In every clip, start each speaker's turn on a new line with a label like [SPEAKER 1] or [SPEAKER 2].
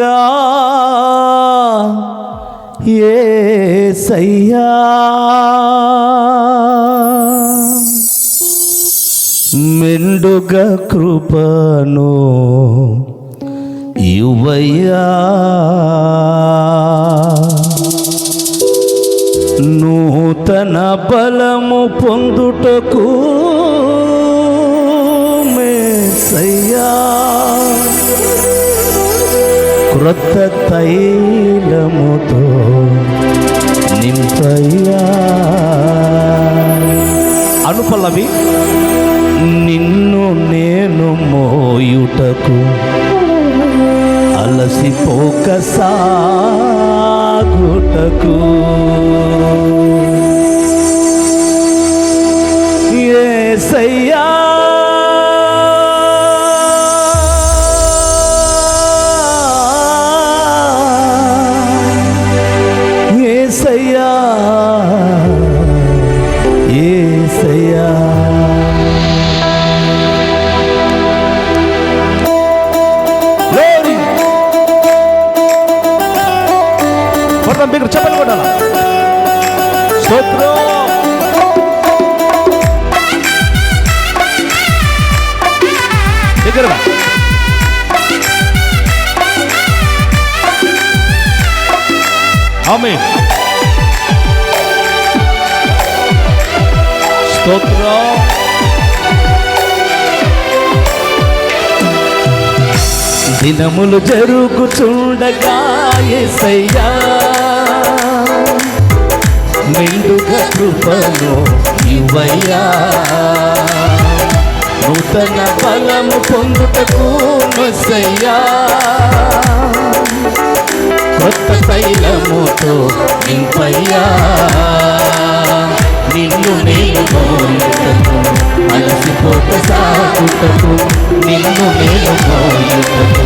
[SPEAKER 1] ఉండగా ఏసయ్యా. సయ్యా మెండుగా కృపను ఇవయ్యా నూతన బలము పొందుటకు మేసయ్యా. క్రొత్త తైలముతో నింపయ్యా. అనుపల్లవి నిన్ను నేను మోయుటకు అలసిపోక సాగుటకు స్తోత్రం దగ్గరగా ఆమె స్తోత్రం. దినములు జరుగుచుండగా ఎసయ్యా మెండుగా కృపను ఇవయ్యా నూతన బలము పొందుటకు మెస్సయ్యా కొత్త తైలముతో నింపయ్యా. నిన్ను నేను మోయుటకు అలసిపోత సాగుటకు నిన్ను నేను మోయుటకు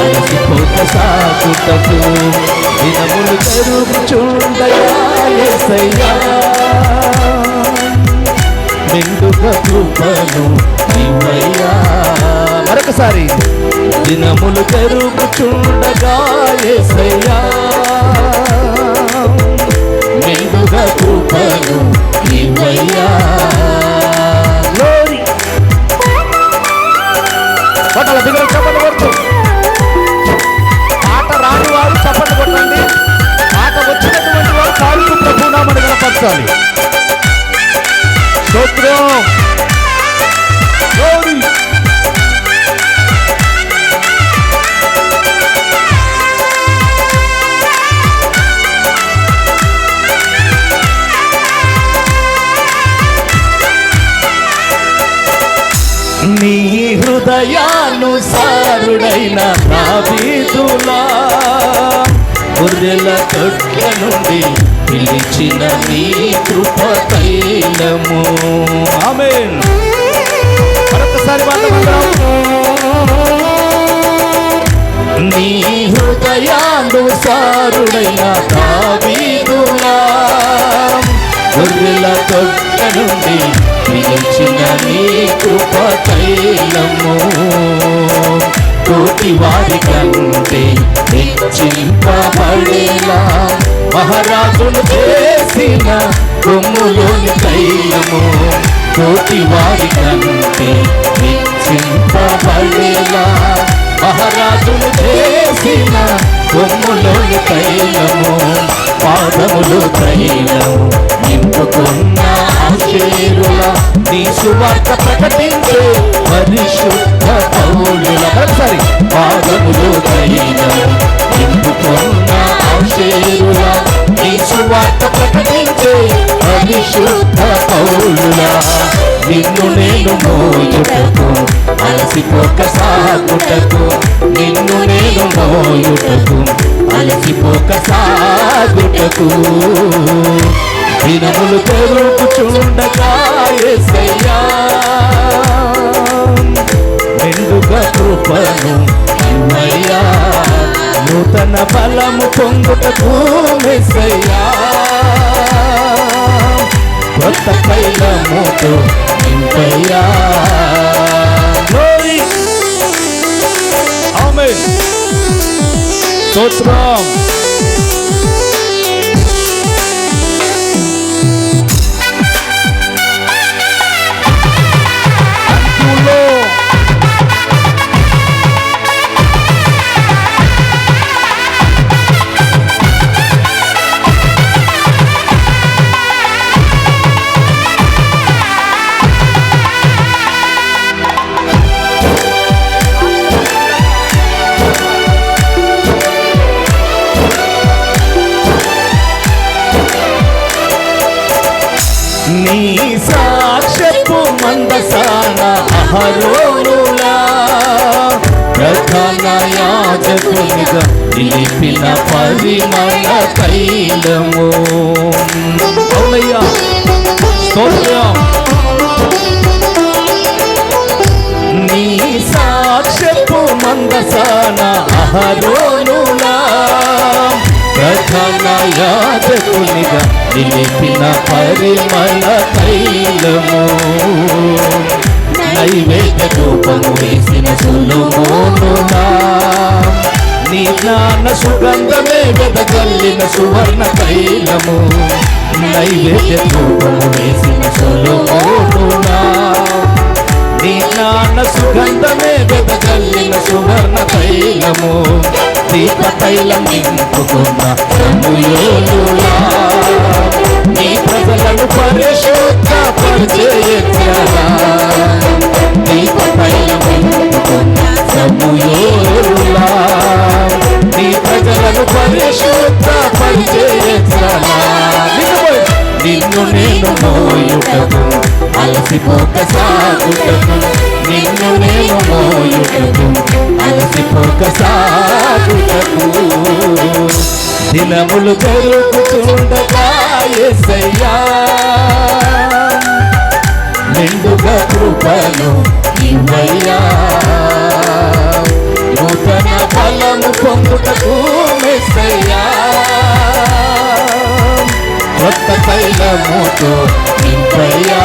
[SPEAKER 1] అలసిపోత సాగుటకు దినములు జరుగుచుండగా యేసయ్యా మెండుగా కృపను ఇవయ్యా మరొకసారి దినములు జరుగుచుండగా యేసయ్యా మెండుగా కృపను ఇవయ్యా ప్రభునామని కనపరచాలి స్తోత్రం నీ హృదయానుసారుడైన నాబీతులా గొర్రెల తొట్ల నుండి పిలిచిన నీ కృప తైలము. ఆమెన్. మరొకసారి నీ హృదయాలు సారుడైన దావీదులా గొర్రెల తొట్ట నుండి పిలిచిన నీ కృప తైలము. కోటి వారి కంటే హెచ్చింపబడేలా. మహారాజును చేసిన కొమ్ములోని తైలము కోటి వారి కంటే హెచ్చింపబడేలా మహారాజును చేసిన కొమ్ములోని తైలము పాదములు తైలము నింపుకున్న ఆశేరుల నీ సువార్త ప్రకటించే పరిశుద్ధ పౌరుల మరొకసారి పాదములు తైలము నింపుకున్న ఆశేరుల నీ సువార్త ప్రకటించే పరిశుద్ధ పౌరుల నిన్ను నేను మోయుటకు అలసిపోక సాగుటకు నిన్ను నేను మోయుటకు అలసిపోక సాగుటకు దినములు పెరుగుచుండగా యేసయ్యా మెండుగా కృపను అయ్యా నూతన బలము పొందుటకు మెస్సయ్యా కొత్త కైలముతో నింపయ్యా. స్తోత్రం. మందసాన అహరోనులా ప్రధాన యాజకునిగా నిలిపిన పరిమళ తైలము. అవునయ్యా స్తోత్రం. నీ సాక్షపు మందసాన అహరోనులా ప్రధాన యాజకునిగా నిలిపిన పరిమళ తైలము. నైవేద్య రూపము వేసిన సులుమోనులా నీ జ్ఞాన సుగంధమే వెదగల్లిన సువర్ణ తైలము. నైవేద్య రూపము వేసిన సులుమోనులా నీ జ్ఞాన సుగంధమే వెదగల్లిన సువర్ణ తైలము. దీప తైలం నింపుకున్న సమూయోలులా నీ ప్రజలను పరిశుద్ధ పరిచయరా దీప తైలం నింపుకున్న సమూయోలులా నీ ప్రజలను పరిశుద్ధ పరిచయరా నిన్ను నేను మోయుటకు అలసిపోక సాగుటకు నిన్ను నేను మోయుటకు అలసి దినములు పెరుగుతుండగా యేసయ్యా నిండుగా కృపను ఇవయ్యా నూతన బలము పొందుటకు కొత్త తైలముతో నింపయ్యా.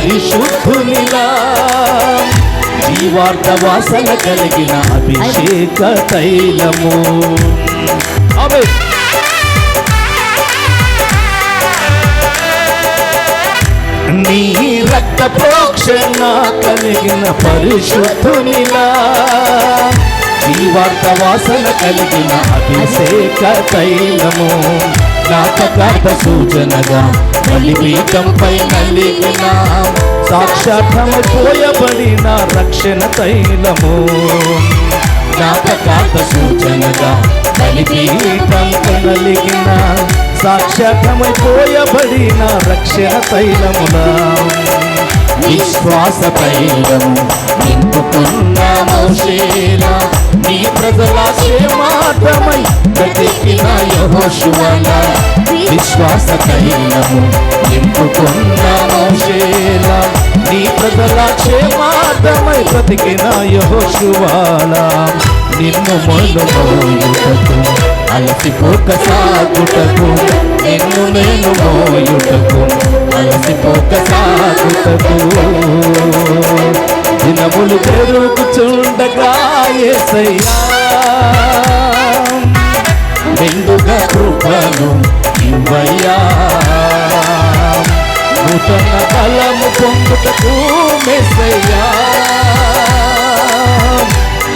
[SPEAKER 1] పరిశుద్ధునిలా. జీవార్థ వాసన కలిగిన అభిషేక తైలము ఆమె. నీ రక్త ప్రోక్షణ కలిగిన పరిశుద్ధునిలా. జీవార్థ వాసన కలిగిన అభిషేక తైలము జ్ఞాపకార్థ సూచనగా బలిపీఠంపై నలిగిన. సాక్షాత్మైపోయబడిన రక్షణ తైలము. జ్ఞాపకార్థ సూచనగా బలిపీఠంపై నలిగిన. సాక్షాత్మైపోయబడిన రక్షణ తైలములా విశ్వాస తైలము నింపుకున్న శీలా నీ ప్రజల క్షేమార్థమై బ్రతికిన యహోశువన విశ్వాస తైలము నింపుకున్న మోషేల. నీ ప్రజల క్షేమాటమై బ్రతికిన యెహోషువల నిన్ను మొదలు అలసిపోక సాగుటకు నిన్ను నేను మోయుటకు అలసిపోక సాగుటకు. దినములు పెరుగుచుండగా మెండుగా కృపను ఇవ్వయ్యా. నూతన బలము పొందుటకు మెస్సయ్యా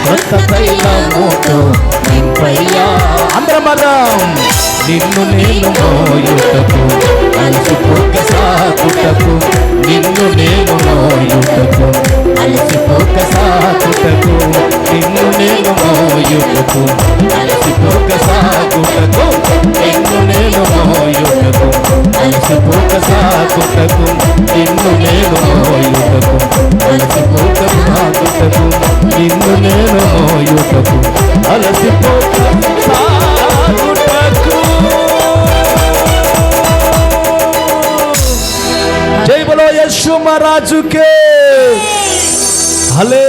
[SPEAKER 1] కొత్త తైలముతో నింపయ్యా. అందరం నిన్ను నేను మోయుటకు అలసిపోక సాగుటకు నిన్ను నేను మోయుటకు. అలసిపోక సాగుటకు నిన్ను నేను మోయుటకు. అలసిపోక సాగుటకు నిన్ను నేను మోయుటకు. అలసిపోక సాగుటకు జై బలో యశు మహారాజుకే.
[SPEAKER 2] హల్లెలూయా